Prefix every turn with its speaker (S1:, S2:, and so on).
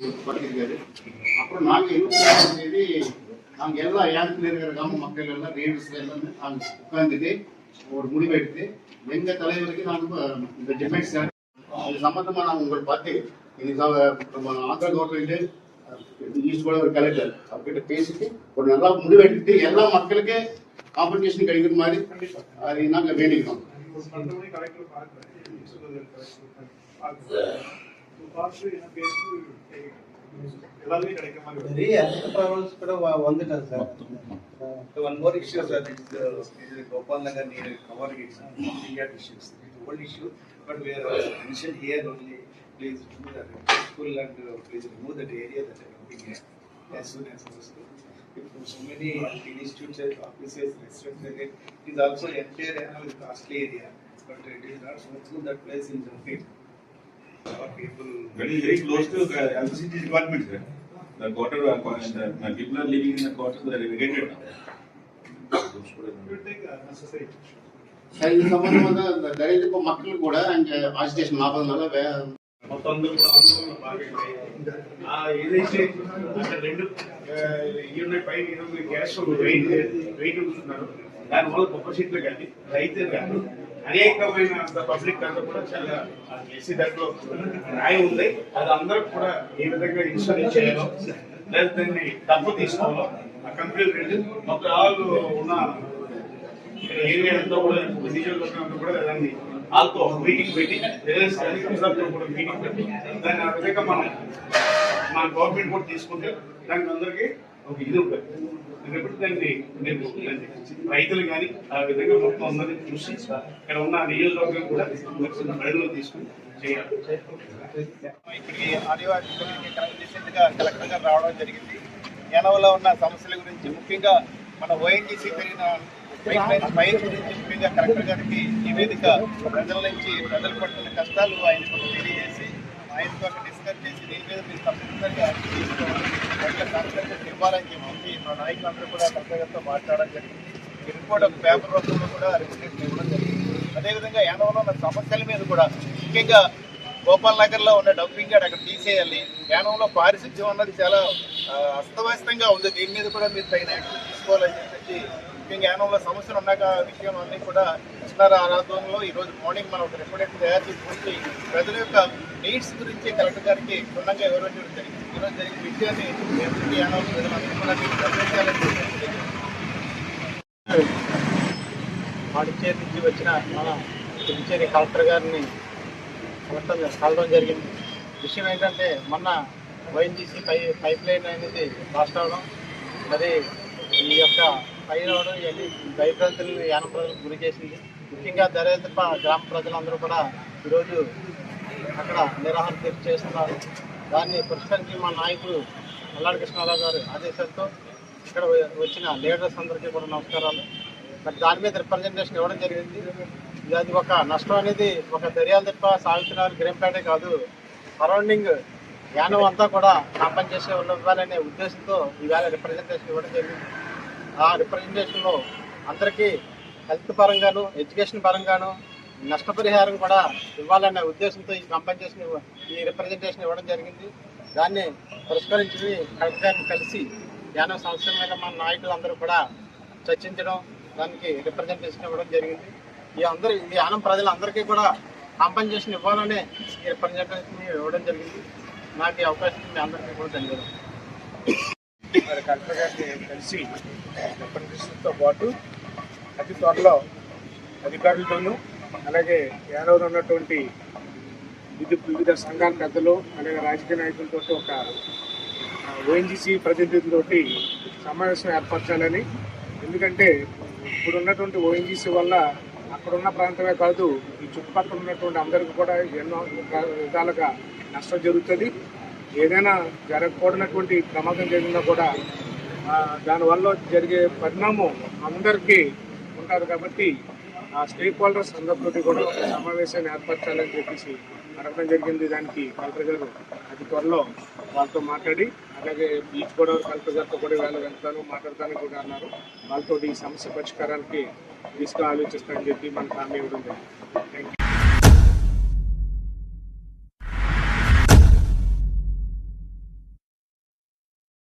S1: பண்ணியிருக்காரு அப்புறம் நாங்கள் இருபத்தி ஆறாம் தேதி நாங்கள் எல்லா ஏகத்தில் இருக்கிற கிராம மக்கள் எல்லாம் லேடிஸ் எல்லாமே நாங்கள் உட்காந்துட்டு ஒரு முடிவெடுத்து எங்கள் தலைவருக்கு நாங்கள் இந்த டிபேட் சார் அது சம்மந்தமாக நாங்கள் உங்களை பார்த்து இன்னைக்கு நம்ம ஆந்திரா கவர்மெண்ட்டு நியூஸ் போல ஒரு கலெக்டர் அவர்கிட்ட பேசிட்டு ஒரு நல்லா முடிவெடுத்து எல்லா மக்களுக்கு காம்பன்சேஷன் கிடைக்கிற மாதிரி அதை நாங்கள் வேண்டிக்கிறோம்.
S2: மற்றபடி கலெக்டர் பார்க்கிறேன் சொல்லுது கலெக்டர் பார்க்கிறேன் பார்த்து என்ன பேசி எல்லாருமே கிடைக்கிற மாதிரி வரும்.
S3: நிறைய health problems கூட வ- வந்துட்டாங்க sir
S4: So one more issue, sir, is the, is the Gopal Nagar near covering it, sir, Indian issues. It's the old issue, but we are uh, mentioned here only, please do that, full and uh, please remove that area that are looking at as soon as possible. If so many institutes and offices, restaurants, and it is also entire area with costly area, but it is not so good that place in Jamshedpur. Well,
S5: very close to uh, City department, sir. The quarter, uh, the, the people are living in the quarter, they are evacuated now.
S1: ఇది సంబంధం దళిత మక్కలు కూడా and ఆజిటేషన్ ఆపదం వల్ల
S2: మొత్తం అందరూ కూడా ఆందోళన బాగా ఏదైతే అక్కడ రెండు ఇరవై పైన ఇరవై గ్యాస్ కానీ రైతులు కానీ అనేకమైన పబ్లిక్ అంతా కూడా చాలా చేసే దాంట్లో న్యాయం ఉంది. అది అందరూ కూడా ఏ విధంగా ఇన్సూరెన్స్ చేయాలో లేదా దాన్ని డబ్బు తీసుకోవాలో ఆ కంపెనీ రేటు మొత్తం ఆల్ ఉన్న ఏరియా అంతా కూడా డిజిటల్ అంతా కూడా దాన్ని వాళ్ళతో మీటింగ్ పెట్టి వేరే కూడా మీటింగ్ పెట్టి దాన్ని ఆ విధంగా మనం మన గవర్నమెంట్ కూడా తీసుకుంటే దానికి అందరికీ ఒక ఇది ఉంటుంది. రేపటి దాన్ని నేను రైతులు కానీ ఆ విధంగా మొత్తం అందరినీ చూసి ఇక్కడ ఉన్న నియోజకవర్గం కూడా పరిధిలో తీసుకుని చేయాలి.
S3: ఇక్కడికి ఆదివాసీ కమ్యూనిటీ కలెక్టర్ రీసెంట్గా కలెక్టర్ గారు రావడం జరిగింది. ఏనవలో ఉన్న సమస్యల గురించి ముఖ్యంగా మన ఓఎన్జీసీ పెరిగిన పైర్ గురించి ముఖ్యంగా కలెక్టర్ గారికి నివేదిక ప్రజల నుంచి ప్రజలు పడుతున్న కష్టాలు ఆయనకు తెలియజేసి ఆయనతో డిస్కస్ చేసి దీని మీద మీరు తప్పనిసరిగా తీసుకోవాలి ఇవ్వాలని చెప్పి మా నాయకులందరూ కూడా కలెక్టర్ మాట్లాడడం జరిగింది ఈ రిపోర్ట్ ఒక పేపర్ రూపంలో కూడా రిప్రజెంట్ ఇవ్వడం జరిగింది అదేవిధంగా యానవలో ఉన్న సమస్యల మీద కూడా ముఖ్యంగా గోపాల్ నగర్లో ఉన్న డంపింగ్ యార్డ్ అక్కడ తీసేయాలి యానంలో పారిశుద్ధ్యం అన్నది చాలా ఆ, అస్తవ్యస్తంగా ఉంది. దీని మీద కూడా మీరు తగిన యాక్షన్ తీసుకోవాలని చెప్పి ముఖ్యంగా యానంలో సమస్యలు ఉన్నాక విషయం అన్నీ కూడా కృష్ణార ఆరాధనలో ఈ రోజు మార్నింగ్ మనం ఒక రిపోర్ట్ తయారు చేసుకుంటే ప్రజల యొక్క నీడ్స్ గురించి కలెక్టర్ గారికి క్షుణ్ణంగా వివరించడం జరిగింది. ఈరోజు జరిగిన విషయాన్ని ఎంపీ యానం ప్రజలందరూ కూడా మీకు నుంచి వచ్చిన మన పుదుచేరి కలెక్టర్ గారిని కలెక్టర్ కలవడం జరిగింది. విషయం ఏంటంటే మొన్న వైఎన్జీసీ పై పైప్ లైన్ అనేది లాస్ట్ అవడం అది ఈ యొక్క పైన అవడం ఇవన్నీ భయభ్రాంతులను యానం ప్రజలకు గురి చేసింది. ముఖ్యంగా దరేంద్రప గ్రామ ప్రజలందరూ కూడా ఈరోజు అక్కడ నిరాహార దీక్ష చేస్తున్నారు. దాన్ని పురస్కరించి మా నాయకుడు మల్లాడి కృష్ణారావు గారు ఆదేశాలతో ఇక్కడ వచ్చిన లీడర్స్ అందరికీ కూడా నమస్కారాలు. మరి దాని మీద రిప్రజెంటేషన్ ఇవ్వడం జరిగింది. ఇది అది ఒక నష్టం అనేది ఒక దర్యాలు తిప్ప సాగుతున్నారు గ్రీంపేటే కాదు. సరౌండింగ్ యానం అంతా కూడా కాంపన్సేషన్ ఇవ్వాలనే ఉద్దేశంతో ఈవేళ రిప్రజెంటేషన్ ఇవ్వడం జరిగింది. ఆ రిప్రజెంటేషన్లో అందరికీ హెల్త్ పరంగాను ఎడ్యుకేషన్ పరంగాను నష్టపరిహారం కూడా ఇవ్వాలనే ఉద్దేశంతో ఈ కంపెన్సేషన్ ఈ రిప్రజెంటేషన్ ఇవ్వడం జరిగింది. దాన్ని పురస్కరించి కలెక్టర్ గారిని కలిసి యానం సంవత్సరమైన మీద మన నాయకులందరూ కూడా చర్చించడం దానికి రిప్రజెంటేషన్ ఇవ్వడం జరిగింది. ఈ అందరి ఈ యానం ప్రజలందరికీ కూడా కంపెన్సేషన్ ఇవ్వాలనే ఈ రిప్రజెంటేషన్ ఇవ్వడం జరిగింది. నాకు ఈ అవకాశం మీ అందరికీ కూడా ధన్యవాదాలు
S2: మరి కలెక్టర్ గారిని కలిసి రిప్రజెంటేషన్తో పాటు అతి త్వరలో అధికారులతోనూ అలాగే యాదవ్లో ఉన్నటువంటి వివిధ వివిధ సంఘాల పెద్దలు అలాగే రాజకీయ నాయకులతో ఒక ఓఎన్జీసీ ప్రతినిధులతోటి సమావేశం ఏర్పరచాలని. ఎందుకంటే ఇప్పుడు ఉన్నటువంటి ఓఎన్జీసీ వల్ల అక్కడున్న ప్రాంతమే కాదు ఈ చుట్టుపక్కల ఉన్నటువంటి అందరికీ కూడా ఎన్నో విధాలుగా నష్టం జరుగుతుంది. ఏదైనా జరగకూడనటువంటి ప్రమాదం జరిగినా కూడా దానివల్ల జరిగే పరిణామం అందరికీ ఉంటారు కాబట్టి ఆ స్టేక్ హోల్డర్స్ అందరితోటి కూడా ఒక సమావేశాన్ని ఏర్పరచాలని చెప్పేసి అడగడం జరిగింది. దానికి కలెక్టర్ గారు అతి త్వరలో వాళ్ళతో మాట్లాడి అలాగే బీచ్ గోదావరి కలెక్టర్ గారితో కూడా వేళ వెళ్తాను మాట్లాడతాను కూడా అన్నారు. వాళ్ళతో ఈ సమస్య పరిష్కారానికి తీసుకు ఆలోచిస్తానని చెప్పి మనకు హామీ ఇవ్వడం జరిగింది. Thank you